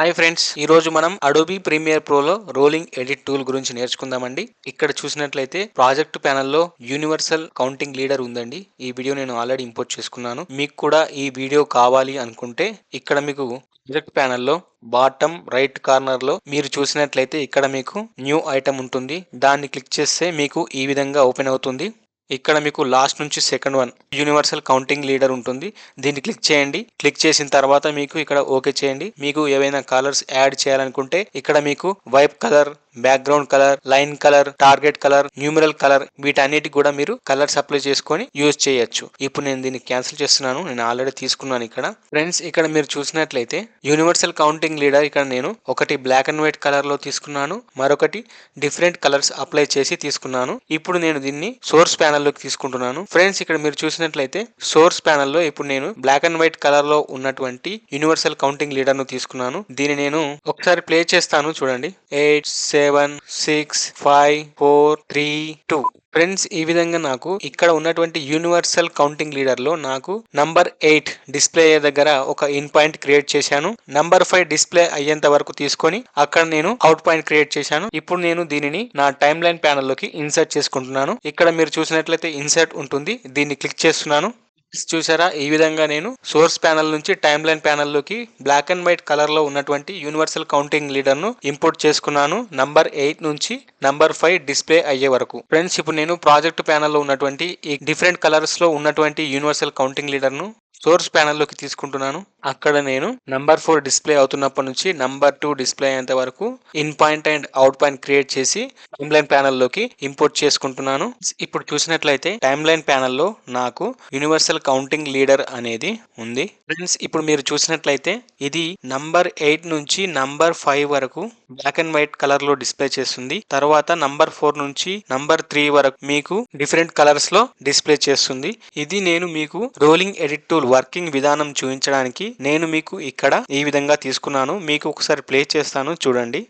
Hi friends ఈ రోజు మనం అడోబీ ప్రీమియర్ ప్రోలో రోలింగ్ ఎడిట్ టూల్ గురించి నేర్చుకుందామండి. ఇక్కడ చూసినట్లయితే ప్రాజెక్ట్ ప్యానల్లో యూనివర్సల్ కౌంటింగ్ లీడర్ ఉందండి. ఈ వీడియో నేను ఆల్రెడీ ఇంపోర్ట్ చేసుకున్నాను. మీకు కూడా ఈ వీడియో కావాలి అనుకుంటే ఇక్కడ మీకు ప్రాజెక్ట్ ప్యానల్లో బాటమ్ రైట్ కార్నర్లో మీరు చూసినట్లయితే ఇక్కడ మీకు న్యూ ఐటమ్ ఉంటుంది. దాన్ని క్లిక్ చేస్తే మీకు ఈ విధంగా ఓపెన్ అవుతుంది. ఇక్కడ మీకు లాస్ట్ నుంచి second one universal counting leader ఉంటుంది. దీన్ని క్లిక్ చేయండి. క్లిక్ చేసిన తర్వాత మీకు ఇక్కడ ఓకే చేయండి. మీకు ఏవైనా కలర్స్ యాడ్ చేయాలనుకుంటే ఇక్కడ మీకు wipe colour background colour line colour target colour numeral colour వీటన్నిటి కూడా మీరు కలర్స్ అప్లై చేసుకొని యూజ్ చేయొచ్చు. ఇప్పుడు నేను దీన్ని క్యాన్సిల్ చేస్తున్నాను. నేను ఆల్రెడీ తీసుకున్నాను ఇక్కడ. ఫ్రెండ్స్ ఇక్కడ మీరు చూసినట్లయితే యూనివర్సల్ కౌంటింగ్ లీడర్ ఇక్కడ నేను ఒకటి బ్లాక్ అండ్ వైట్ కలర్లో తీసుకున్నాను. మరొకటి డిఫరెంట్ కలర్స్ అప్లై చేసి తీసుకున్నాను. ఇప్పుడు నేను దీన్ని సోర్స్ ప్యానల్లోకి తీసుకుంటున్నాను. ఫ్రెండ్స్ ఇక్కడ మీరు చూసినట్లయితే సోర్స్ ప్యానల్లో ఇప్పుడు నేను బ్లాక్ అండ్ వైట్ కలర్లో ఉన్నటువంటి యూనివర్సల్ కౌంటింగ్ లీడర్ను తీసుకున్నాను. దీన్ని నేను ఒకసారి ప్లే చేస్తాను. చూడండి. Eight seven seven six five four three two. Friends ఈ విధంగా నాకు ఇక్కడ ఉన్నటువంటి యూనివర్సల్ కౌంటింగ్ లీడర్లో నాకు నంబర్ ఎయిట్ డిస్ప్లే అయ్యే దగ్గర ఒక ఇన్ పాయింట్ క్రియేట్ చేశాను. నంబర్ ఫైవ్ డిస్ప్లే అయ్యేంత వరకు తీసుకొని అక్కడ నేను అవుట్ పాయింట్ క్రియేట్ చేశాను. ఇప్పుడు నేను దీనిని నా టైమ్ లైన్ ప్యానల్లోకి ఇన్సర్ట్ చేసుకుంటున్నాను. ఇక్కడ మీరు చూసినట్లయితే ఇన్సర్ట్ ఉంటుంది. దీన్ని క్లిక్ చేస్తున్నాను. చూసారా? ఈ విధంగా నేను సోర్స్ ప్యానల్ నుంచి టైమ్ లైన్ ప్యానల్లోకి బ్లాక్ అండ్ వైట్ కలర్లో ఉన్నటువంటి యూనివర్సల్ కౌంటింగ్ లీడర్ను ఇంపోర్ట్ చేసుకున్నాను. నంబర్ ఎయిట్ నుంచి నంబర్ ఫైవ్ డిస్ప్లే అయ్యే వరకు. ఫ్రెండ్స్ ఇప్పుడు నేను ప్రాజెక్ట్ ప్యానల్లో ఉన్నటువంటి ఈ డిఫరెంట్ కలర్స్లో ఉన్నటువంటి యూనివర్సల్ కౌంటింగ్ లీడర్ను సోర్స్ ప్యానల్లోకి తీసుకుంటున్నాను. అక్కడ నేను నంబర్ ఫోర్ డిస్ప్లే అవుతున్నప్పటి నుంచి నంబర్ టూ డిస్ప్లే అయ్యేంత వరకు in point and out point create చేసి టైమ్ లైన్ ప్యానల్లోకి ఇంపోర్ట్ చేసుకుంటున్నాను. ఇప్పుడు చూసినట్లయితే టైమ్ లైన్ ప్యానల్లో నాకు యూనివర్సల్ కౌంటింగ్ లీడర్ అనేది ఉంది. ఫ్రెండ్స్ ఇప్పుడు మీరు చూసినట్లయితే ఇది నంబర్ ఎయిట్ నుంచి నంబర్ ఫైవ్ వరకు బ్లాక్ అండ్ వైట్ కలర్లో డిస్ప్లే చేస్తుంది. తర్వాత నంబర్ ఫోర్ నుంచి నంబర్ త్రీ వరకు మీకు డిఫరెంట్ కలర్స్లో డిస్ప్లే చేస్తుంది. ఇది నేను మీకు రోలింగ్ ఎడిట్ టూల్ వర్కింగ్ విధానం చూపించడానికి నేను మీకు ఇక్కడ ఈ విధంగా తీసుకున్నాను. మీకు ఒకసారి ప్లే చేస్తాను. చూడండి.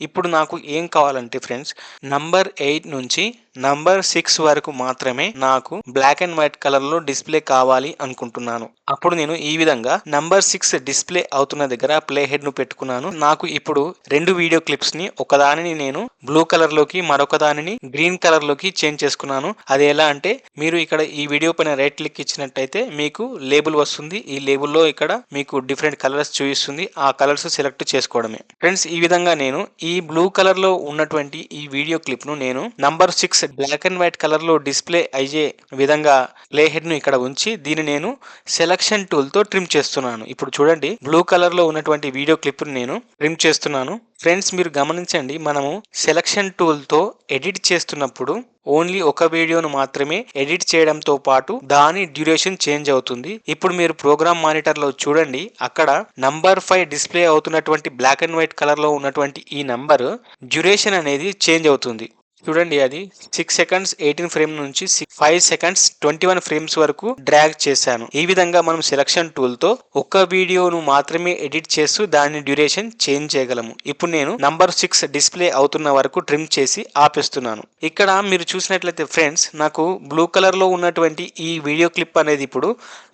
ఇప్పుడు నాకు ఏం కావాలంటే ఫ్రెండ్స్ నంబర్ ఎయిట్ నుంచి నంబర్ సిక్స్ వరకు మాత్రమే నాకు బ్లాక్ అండ్ వైట్ కలర్లో డిస్ప్లే కావాలి అనుకుంటున్నాను. అప్పుడు నేను ఈ విధంగా నంబర్ సిక్స్ డిస్ప్లే అవుతున్న దగ్గర ప్లే హెడ్ను పెట్టుకున్నాను. నాకు ఇప్పుడు రెండు వీడియో క్లిప్స్ని ఒకదానిని నేను బ్లూ కలర్లోకి మరొక దానిని గ్రీన్ కలర్లోకి చేంజ్ చేసుకున్నాను. అది ఎలా అంటే మీరు ఇక్కడ ఈ వీడియో పైన రైట్ క్లిక్ ఇచ్చినట్టయితే మీకు లేబుల్ వస్తుంది. ఈ లేబుల్లో ఇక్కడ మీకు డిఫరెంట్ కలర్స్ చూపిస్తుంది. ఆ కలర్స్ సెలెక్ట్ చేసుకోవడమే. ఫ్రెండ్స్ ఈ విధంగా నేను ఈ బ్లూ కలర్లో ఉన్నటువంటి ఈ వీడియో క్లిప్ను నేను number six black and white కలర్లో డిస్ప్లే అయ్యే విధంగా ప్లే హెడ్ను ఇక్కడ ఉంచి దీన్ని నేను సెలక్షన్ టూల్తో ట్రిమ్ చేస్తున్నాను. ఇప్పుడు చూడండి బ్లూ కలర్లో ఉన్నటువంటి వీడియో క్లిప్ను నేను ట్రిమ్ చేస్తున్నాను. ఫ్రెండ్స్ మీరు గమనించండి మనము సెలక్షన్ టూల్తో ఎడిట్ చేస్తున్నప్పుడు ఓన్లీ ఒక వీడియోను మాత్రమే ఎడిట్ చేయడంతో పాటు దాని డ్యూరేషన్ చేంజ్ అవుతుంది. ఇప్పుడు మీరు ప్రోగ్రామ్ మానిటర్లో చూడండి అక్కడ నంబర్ ఫైవ్ డిస్ప్లే అవుతున్నటువంటి బ్లాక్ అండ్ వైట్ కలర్లో ఉన్నటువంటి ఈ నంబర్ డ్యూరేషన్ అనేది చేంజ్ అవుతుంది. చూడండి అది సిక్స్ సెకండ్స్ ఎయిటీన్ ఫ్రేమ్ నుంచి five seconds twenty one frames వరకు డ్రాగ్ చేశాను. ఈ విధంగా మనం సెలక్షన్ టూల్తో ఒక్క వీడియోను మాత్రమే ఎడిట్ చేస్తూ దాని డ్యూరేషన్ చేంజ్ చేయగలము. ఇప్పుడు నేను నంబర్ సిక్స్ డిస్ప్లే అవుతున్న వరకు ట్రిమ్ చేసి ఆపేస్తున్నాను. ఇక్కడ మీరు చూసినట్లయితే ఫ్రెండ్స్ నాకు బ్లూ కలర్లో ఉన్నటువంటి ఈ వీడియో క్లిప్ అనేది ఇప్పుడు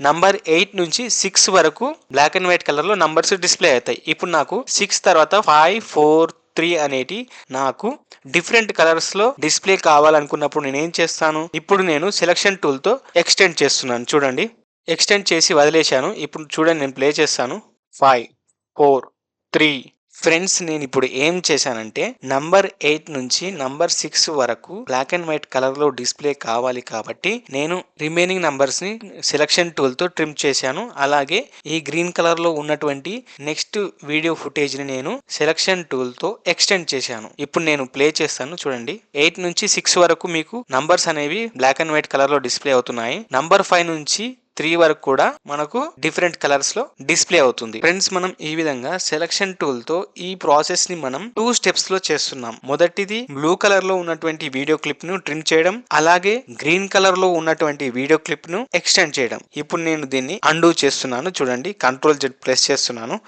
నంబర్ ఎయిట్ నుంచి సిక్స్ వరకు బ్లాక్ అండ్ వైట్ కలర్లో నంబర్స్ డిస్ప్లే అవుతాయి. ఇప్పుడు నాకు సిక్స్ తర్వాత ఫైవ్ ఫోర్ త్రీ అనేటి నాకు డిఫరెంట్ కలర్స్లో డిస్ప్లే కావాలనుకున్నప్పుడు నేను ఏం చేస్తాను? ఇప్పుడు నేను సెలక్షన్ టూల్తో ఎక్స్టెండ్ చేస్తున్నాను. చూడండి. ఎక్స్టెండ్ చేసి వదిలేశాను. ఇప్పుడు చూడండి నేను ప్లే చేస్తాను. ఫైవ్ ఫోర్ త్రీ ఫ్రెండ్స్ నేను ఇప్పుడు ఏం చేశానంటే నంబర్ ఎయిట్ నుంచి నంబర్ సిక్స్ వరకు బ్లాక్ అండ్ వైట్ కలర్లో డిస్ప్లే కావాలి కాబట్టి నేను రిమైనింగ్ నంబర్స్ని సెలక్షన్ టూల్తో ట్రిమ్ చేశాను. అలాగే ఈ గ్రీన్ కలర్లో ఉన్నటువంటి నెక్స్ట్ వీడియో ఫుటేజ్ని నేను సెలక్షన్ టూల్తో ఎక్స్టెండ్ చేశాను. ఇప్పుడు నేను ప్లే చేస్తాను చూడండి. ఎయిట్ నుంచి సిక్స్ వరకు మీకు నంబర్స్ అనేవి బ్లాక్ అండ్ వైట్ కలర్లో డిస్ప్లే అవుతున్నాయి. నంబర్ ఫైవ్ నుంచి త్రీ వరకు కూడా మనకు డిఫరెంట్ కలర్స్లో డిస్ప్లే అవుతుంది. ఫ్రెండ్స్ మనం ఈ విధంగా సెలక్షన్ టూల్తో ఈ ప్రాసెస్ని మనం టూ స్టెప్స్లో చేస్తున్నాం. మొదటిది బ్లూ కలర్లో ఉన్నటువంటి వీడియో క్లిప్ను ట్రిమ్ చేయడం అలాగే గ్రీన్ కలర్లో ఉన్నటువంటి వీడియో క్లిప్ను ఎక్స్టెండ్ చేయడం. ఇప్పుడు నేను దీన్ని అండూ చేస్తున్నాను. చూడండి కంట్రోల్ జెడ్ ప్రెస్ చేస్తున్నాను.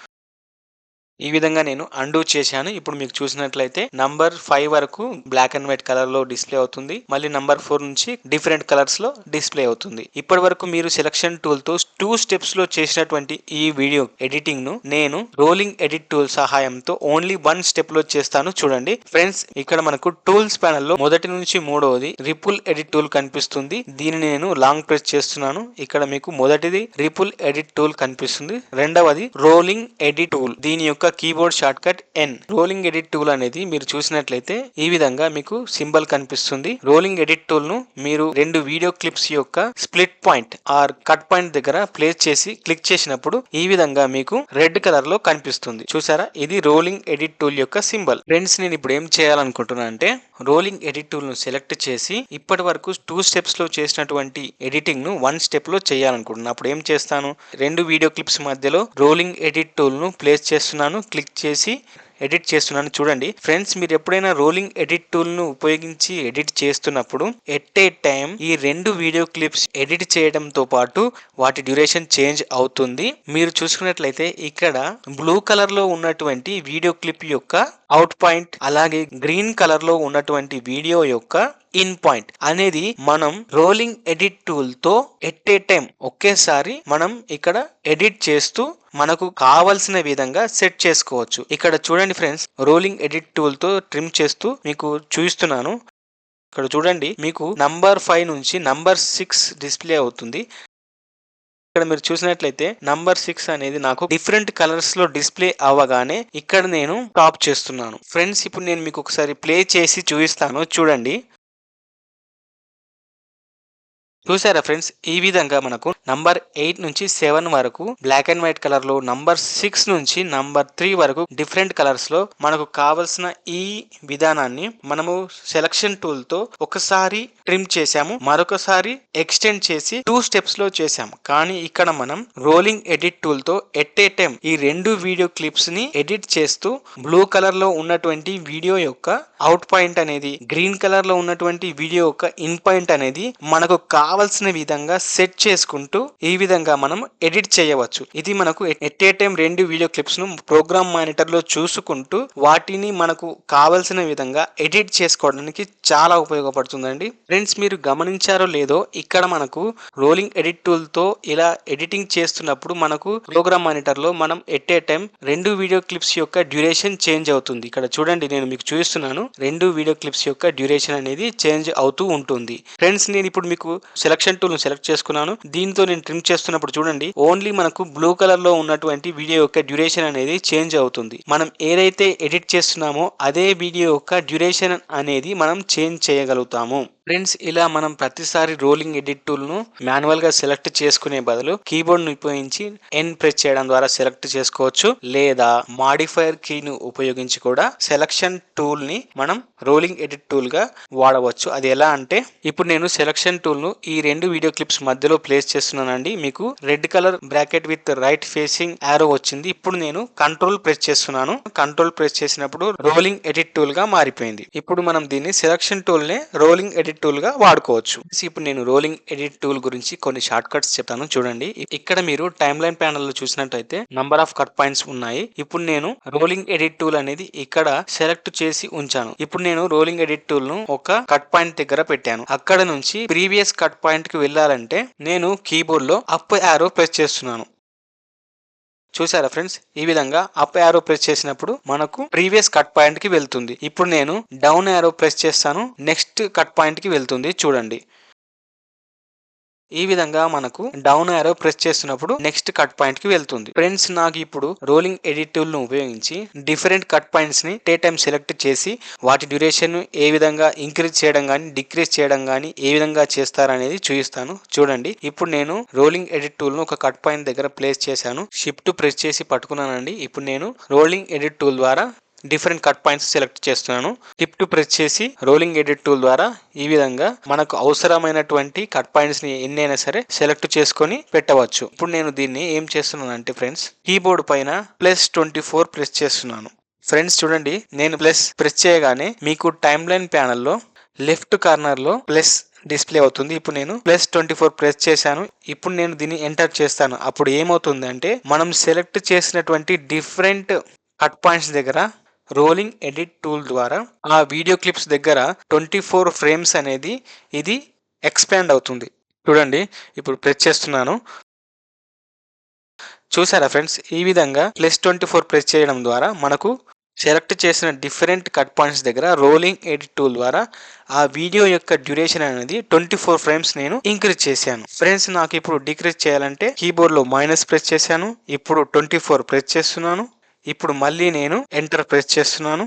ఈ విధంగా నేను అండూ చేశాను. ఇప్పుడు మీకు చూసినట్లయితే నంబర్ ఫైవ్ వరకు బ్లాక్ అండ్ వైట్ కలర్లో డిస్ప్లే అవుతుంది. మళ్ళీ నంబర్ ఫోర్ నుంచి డిఫరెంట్ కలర్స్లో డిస్ప్లే అవుతుంది. ఇప్పటి వరకు మీరు సెలక్షన్ టూల్తో టూ స్టెప్స్లో చేసినటువంటి ఈ వీడియో ఎడిటింగ్ను నేను రోలింగ్ ఎడిట్ టూల్ సహాయంతో ఓన్లీ వన్ స్టెప్లో చేస్తాను. చూడండి. ఫ్రెండ్స్ ఇక్కడ మనకు టూల్స్ ప్యానల్లో మొదటి నుంచి మూడవది రిపుల్ ఎడిట్ టూల్ కనిపిస్తుంది. దీనిని నేను లాంగ్ ప్రెస్ చేస్తున్నాను. ఇక్కడ మీకు మొదటిది రిపుల్ ఎడిట్ టూల్ కనిపిస్తుంది. రెండవది రోలింగ్ ఎడిట్ టూల్ దీని యొక్క keyboard shortcut N rolling edit tool అనేది మీరు చూసినట్లయితే ఈ విధంగా మీకు సింబల్ కనిపిస్తుంది. రోలింగ్ ఎడిట్ టూల్ను మీరు రెండు వీడియో క్లిప్స్ యొక్క split point or cut point దగ్గర ప్లేస్ చేసి క్లిక్ చేసినప్పుడు ఈ విధంగా మీకు రెడ్ కలర్లో కనిపిస్తుంది. చూసారా? ఇది రోలింగ్ ఎడిట్ టూల్ యొక్క సింబల్. ఫ్రెండ్స్ నేను ఇప్పుడు ఏం చేయాలనుకుంటున్నా అంటే రోలింగ్ ఎడిట్ టూల్ను సెలెక్ట్ చేసి ఇప్పటి వరకు టూ స్టెప్స్లో చేసినటువంటి ఎడిటింగ్ను వన్ స్టెప్లో చేయాలనుకుంటున్నాను అప్పుడు ఏం చేస్తాను? రెండు వీడియో క్లిప్స్ మధ్యలో రోలింగ్ ఎడిట్ టూల్ను ప్లేస్ చేస్తున్నాను. క్లిక్ చేసి ఎడిట్ చేస్తున్నాను చూడండి. ఫ్రెండ్స్ మీరు ఎప్పుడైనా రోలింగ్ ఎడిట్ టూల్ను ఉపయోగించి ఎడిట్ చేస్తున్నప్పుడు ఎట్ ఏ టైం ఈ రెండు వీడియో క్లిప్స్ ఎడిట్ చేయడంతో పాటు వాటి డ్యూరేషన్ చేంజ్ అవుతుంది. మీరు చూసుకున్నట్లయితే ఇక్కడ బ్లూ కలర్లో ఉన్నటువంటి వీడియో క్లిప్ యొక్క అవుట్ పాయింట్ అలాగే గ్రీన్ కలర్లో ఉన్నటువంటి వీడియో యొక్క ఇన్ పాయింట్ అనేది మనం రోలింగ్ ఎడిట్ టూల్తో ఎట్ ఏ టైం ఒకేసారి మనం ఇక్కడ ఎడిట్ చేస్తూ మనకు కావలసిన విధంగా సెట్ చేసుకోవచ్చు. ఇక్కడ చూడండి ఫ్రెండ్స్ రోలింగ్ ఎడిట్ టూల్తో ట్రిమ్ చేస్తూ మీకు చూపిస్తున్నాను. ఇక్కడ చూడండి మీకు నంబర్ ఫైవ్ నుంచి నంబర్ సిక్స్ డిస్ప్లే అవుతుంది. ఇక్కడ మీరు చూసినట్లయితే నంబర్ సిక్స్ అనేది నాకు డిఫరెంట్ కలర్స్లో డిస్ప్లే అవ్వగానే ఇక్కడ నేను టాప్ చేస్తున్నాను. ఫ్రెండ్స్ ఇప్పుడు నేను మీకు ఒకసారి ప్లే చేసి చూపిస్తాను. చూడండి. చూసారా ఫ్రెండ్స్? ఈ విధంగా మనకు నంబర్ ఎయిట్ నుంచి సెవెన్ వరకు బ్లాక్ అండ్ వైట్ కలర్లో నంబర్ సిక్స్ నుంచి నంబర్ త్రీ వరకు డిఫరెంట్ కలర్స్లో మనకు కావలసిన ఈ విధానాన్ని మనము సెలక్షన్ టూల్తో ఒకసారి ట్రిమ్ చేసాము మరొకసారి ఎక్స్టెండ్ చేసి టూ స్టెప్స్లో చేసాము కానీ ఇక్కడ మనం రోలింగ్ ఎడిట్ టూల్తో ఎట్ ఏ టైం ఈ రెండు వీడియో క్లిప్స్ని ఎడిట్ చేస్తూ బ్లూ కలర్లో ఉన్నటువంటి వీడియో యొక్క అవుట్ పాయింట్ అనేది గ్రీన్ కలర్లో ఉన్నటువంటి వీడియో యొక్క ఇన్ పాయింట్ అనేది మనకు కావాల్సిన విధంగా సెట్ చేసుకుంటూ ఈ విధంగా మనం ఎడిట్ చేయవచ్చు. ఇది మనకు ఎట్ ఏ టైం రెండు వీడియో క్లిప్స్ను ప్రోగ్రామ్ మానిటర్లో చూసుకుంటూ వాటిని మనకు కావలసిన విధంగా ఎడిట్ చేసుకోవడానికి చాలా ఉపయోగపడుతుందండి. ఫ్రెండ్స్ మీరు గమనించారో లేదో ఇక్కడ మనకు రోలింగ్ ఎడిట్ టూల్తో ఇలా ఎడిటింగ్ చేస్తున్నప్పుడు మనకు ప్రోగ్రామ్ మానిటర్లో మనం ఎట్ ఏ టైం రెండు వీడియో క్లిప్స్ యొక్క డ్యూరేషన్ చేంజ్ అవుతుంది. ఇక్కడ చూడండి నేను మీకు చూపిస్తున్నాను. రెండు వీడియో క్లిప్స్ యొక్క డ్యూరేషన్ అనేది చేంజ్ అవుతూ ఉంటుంది. ఫ్రెండ్స్ నేను ఇప్పుడు మీకు సెలక్షన్ టూల్ను సెలెక్ట్ చేసుకున్నాను. దీంతో నేను ట్రిమ్ చేస్తున్నప్పుడు చూడండి ఓన్లీ మనకు బ్లూ కలర్లో ఉన్నటువంటి వీడియో యొక్క డ్యూరేషన్ అనేది చేంజ్ అవుతుంది. మనం ఏదైతే ఎడిట్ చేస్తున్నామో అదే వీడియో యొక్క డ్యూరేషన్ అనేది మనం చేంజ్ చేయగలుగుతాము. ఫ్రెండ్స్ ఇలా మనం ప్రతిసారి రోలింగ్ ఎడిట్ టూల్ను మాన్యువల్గా సెలెక్ట్ చేసుకునే బదులు కీబోర్డ్ను ఉపయోగించి ఎన్ ప్రెస్ చేయడం ద్వారా సెలెక్ట్ చేసుకోవచ్చు. లేదా మాడిఫైర్ కీను ఉపయోగించి కూడా సెలక్షన్ టూల్ని మనం రోలింగ్ ఎడిట్ టూల్గా వాడవచ్చు. అది ఎలా అంటే ఇప్పుడు నేను సెలక్షన్ టూల్ను ఈ రెండు వీడియో క్లిప్స్ మధ్యలో ప్లేస్ చేస్తున్నానండి. మీకు red colour bracket with right facing arrow వచ్చింది. ఇప్పుడు నేను కంట్రోల్ ప్రెస్ చేస్తున్నాను. కంట్రోల్ ప్రెస్ చేసినప్పుడు రోలింగ్ ఎడిట్ టూల్గా మారిపోయింది. ఇప్పుడు మనం దీన్ని సెలక్షన్ టూల్ నే రోలింగ్ ఎడిట్ టూల్గా వాడుకోవచ్చు. ఇప్పుడు నేను రోలింగ్ ఎడిట్ టూల్ గురించి కొన్ని షార్ట్ కట్స్ చెప్తాను చూడండి. ఇక్కడ మీరు టైమ్ లైన్ ప్యానల్లో చూసినట్టయితే నంబర్ ఆఫ్ కట్ పాయింట్స్ ఉన్నాయి. ఇప్పుడు నేను రోలింగ్ ఎడిట్ టూల్ అనేది ఇక్కడ సెలెక్ట్ చేసి ఉంచాను. ఇప్పుడు నేను రోలింగ్ ఎడిట్ టూల్ను ఒక కట్ పాయింట్ దగ్గర పెట్టాను. అక్కడ నుంచి ప్రీవియస్ కట్ పాయింట్కి వెళ్ళాలంటే నేను కీబోర్డ్లో అప్ యారో ప్రెస్ చేస్తున్నాను. చూసారా ఫ్రెండ్స్? ఈ విధంగా అప్ యారో ప్రెస్ చేసినప్పుడు మనకు ప్రీవియస్ కట్ పాయింట్కి వెళ్తుంది. ఇప్పుడు నేను డౌన్ యారో ప్రెస్ చేస్తాను. నెక్స్ట్ కట్ పాయింట్కి వెళ్తుంది. చూడండి. ఈ విధంగా మనకు డౌన్ యారో ప్రెస్ చేస్తున్నప్పుడు నెక్స్ట్ కట్ పాయింట్కి వెళ్తుంది. ఫ్రెండ్స్ నాకు ఇప్పుడు రోలింగ్ ఎడిట్ టూల్ను ఉపయోగించి డిఫరెంట్ కట్ పాయింట్స్ని టే టైం సెలెక్ట్ చేసి వాటి డ్యూరేషన్ను ఏ విధంగా ఇంక్రీజ్ చేయడం గానీ డిక్రీజ్ చేయడం గానీ ఏ విధంగా చేస్తారనేది చూపిస్తాను. చూడండి ఇప్పుడు నేను రోలింగ్ ఎడిట్ టూల్ను ఒక కట్ పాయింట్ దగ్గర ప్లేస్ చేశాను. షిఫ్ట్ ప్రెస్ చేసి పట్టుకున్నానండి. ఇప్పుడు నేను రోలింగ్ ఎడిట్ టూల్ ద్వారా డిఫరెంట్ కట్ పాయింట్స్ సెలెక్ట్ చేస్తున్నాను. టిప్ టు ప్రెస్ చేసి రోలింగ్ ఎడిట్ టూల్ ద్వారా ఈ విధంగా మనకు అవసరమైనటువంటి కట్ పాయింట్స్ని ఎన్నైనా సరే సెలెక్ట్ చేసుకొని పెట్టవచ్చు. ఇప్పుడు నేను దీన్ని ఏం చేస్తున్నాను అంటే ఫ్రెండ్స్ కీబోర్డ్ పైన ప్లస్ ట్వంటీ ఫోర్ ప్రెస్ చేస్తున్నాను. ఫ్రెండ్స్ చూడండి నేను ప్లస్ ప్రెస్ చేయగానే మీకు టైమ్ లైన్ ప్యానల్లో లెఫ్ట్ కార్నర్లో ప్లస్ డిస్ప్లే అవుతుంది. ఇప్పుడు నేను ప్లస్ ట్వంటీ ఫోర్ ప్రెస్ చేశాను. ఇప్పుడు నేను దీన్ని ఎంటర్ చేస్తాను. అప్పుడు ఏమవుతుంది అంటే మనం సెలెక్ట్ చేసినటువంటి డిఫరెంట్ కట్ పాయింట్స్ దగ్గర రోలింగ్ ఎడిట్ టూల్ ద్వారా ఆ వీడియో క్లిప్స్ దగ్గర ట్వంటీ ఫోర్ ఫ్రేమ్స్ అనేది ఇది ఎక్స్పాండ్ అవుతుంది. చూడండి ఇప్పుడు ప్రెస్ చేస్తున్నాను. చూసారా ఫ్రెండ్స్ ఈ విధంగా ప్లస్ ట్వంటీ ఫోర్ ప్రెస్ చేయడం ద్వారా మనకు సెలెక్ట్ చేసిన డిఫరెంట్ కట్ పాయింట్స్ దగ్గర రోలింగ్ ఎడిట్ టూల్ ద్వారా ఆ వీడియో యొక్క డ్యూరేషన్ అనేది ట్వంటీ ఫోర్ ఫ్రేమ్స్ నేను ఇంక్రీజ్ చేశాను. ఫ్రెండ్స్ నాకు ఇప్పుడు డిక్రీజ్ చేయాలంటే కీబోర్డ్లో మైనస్ ప్రెస్ చేశాను. ఇప్పుడు ట్వంటీ ఫోర్ ప్రెస్ చేస్తున్నాను. ఇప్పుడు మళ్ళీ నేను ఎంటర్ ప్రెస్ చేస్తున్నాను.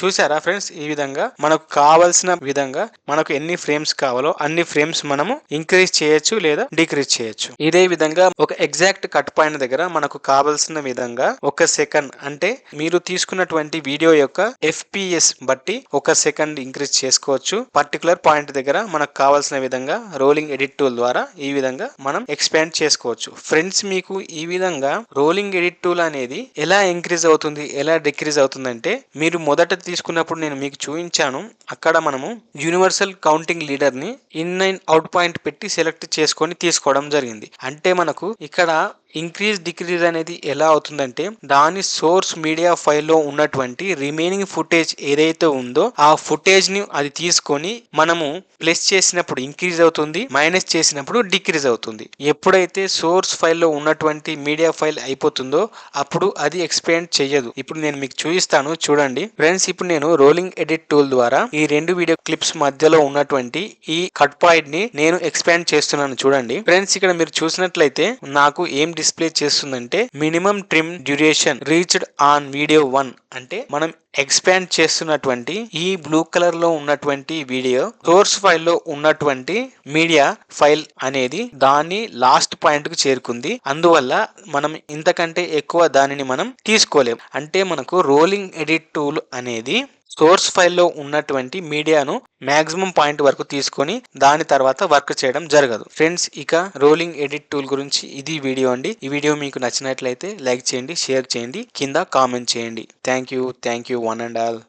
చూసారా ఫ్రెండ్స్? ఈ విధంగా మనకు కావలసిన విధంగా మనకు ఎన్ని ఫ్రేమ్స్ కావాలో అన్ని ఫ్రేమ్స్ మనము ఇంక్రీజ్ చేయొచ్చు లేదా డిక్రీజ్ చేయొచ్చు. ఇదే విధంగా ఒక ఎగ్జాక్ట్ కట్ పాయింట్ దగ్గర మనకు కావలసిన విధంగా ఒక సెకండ్ అంటే మీరు తీసుకున్నటువంటి వీడియో యొక్క ఎఫ్పిఎస్ బట్టి ఒక సెకండ్ ఇంక్రీజ్ చేసుకోవచ్చు. పర్టికులర్ పాయింట్ దగ్గర మనకు కావాల్సిన విధంగా రోలింగ్ ఎడిట్ టూల్ ద్వారా ఈ విధంగా మనం ఎక్స్పాండ్ చేసుకోవచ్చు. ఫ్రెండ్స్ మీకు ఈ విధంగా రోలింగ్ ఎడిట్ టూల్ అనేది ఎలా ఇంక్రీజ్ అవుతుంది ఎలా డిక్రీజ్ అవుతుందంటే మీరు మొదట తీసుకున్నప్పుడు నేను మీకు చూపించాను. అక్కడ మనము యూనివర్సల్ కౌంటింగ్ లీడర్ని ఇన్ నైన్ అవుట్ పాయింట్ పెట్టి సెలెక్ట్ చేసుకొని తీసుకోవడం జరిగింది. అంటే మనకు ఇక్కడ ఇంక్రీజ్ డిక్రీజ్ అనేది ఎలా అవుతుందంటే దాని సోర్స్ మీడియా ఫైల్లో ఉన్నటువంటి రిమైనింగ్ ఫుటేజ్ ఏదైతే ఉందో ఆ ఫుటేజ్ని అది తీసుకొని మనము ప్లస్ చేసినప్పుడు ఇంక్రీజ్ అవుతుంది మైనస్ చేసినప్పుడు డిక్రీజ్ అవుతుంది. ఎప్పుడైతే సోర్స్ ఫైల్లో ఉన్నటువంటి మీడియా ఫైల్ అయిపోతుందో అప్పుడు అది ఎక్స్పెండ్ చేయదు ఇప్పుడు నేను మీకు చూపిస్తాను చూడండి. ఫ్రెండ్స్ ఇప్పుడు నేను రోలింగ్ ఎడిట్ టూల్ ద్వారా ఈ రెండు వీడియో క్లిప్స్ మధ్యలో ఉన్నటువంటి ఈ కట్ పాయింట్ని నేను ఎక్స్పాండ్ చేస్తున్నాను చూడండి. ఫ్రెండ్స్ ఇక్కడ మీరు చూసినట్లయితే నాకు ఏం డిస్ప్లే చేస్తుందంటే minimum trim duration reached on video one అంటే మనం ఎక్స్పాండ్ చేస్తున్నటువంటి ఈ బ్లూ కలర్లో ఉన్నటువంటి వీడియో సోర్స్ ఫైల్లో ఉన్నటువంటి మీడియా ఫైల్ అనేది దాని లాస్ట్ పాయింట్కు చేరుకుంది. అందువల్ల మనం ఇంతకంటే ఎక్కువ దానిని మనం తీసుకోలేం. అంటే మనకు రోలింగ్ ఎడిట్ టూల్ అనేది సోర్స్ ఫైల్లో ఉన్నటువంటి మీడియాను మాక్సిమం పాయింట్ వరకు తీసుకొని దాని తర్వాత వర్క్ చేయడం జరగదు. ఫ్రెండ్స్ ఇక రోలింగ్ ఎడిట్ టూల్ గురించి ఇది వీడియో అండి. ఈ వీడియో మీకు నచ్చినట్లయితే లైక్ చేయండి షేర్ చేయండి కింద కామెంట్ చేయండి. Thank you thank you one and all.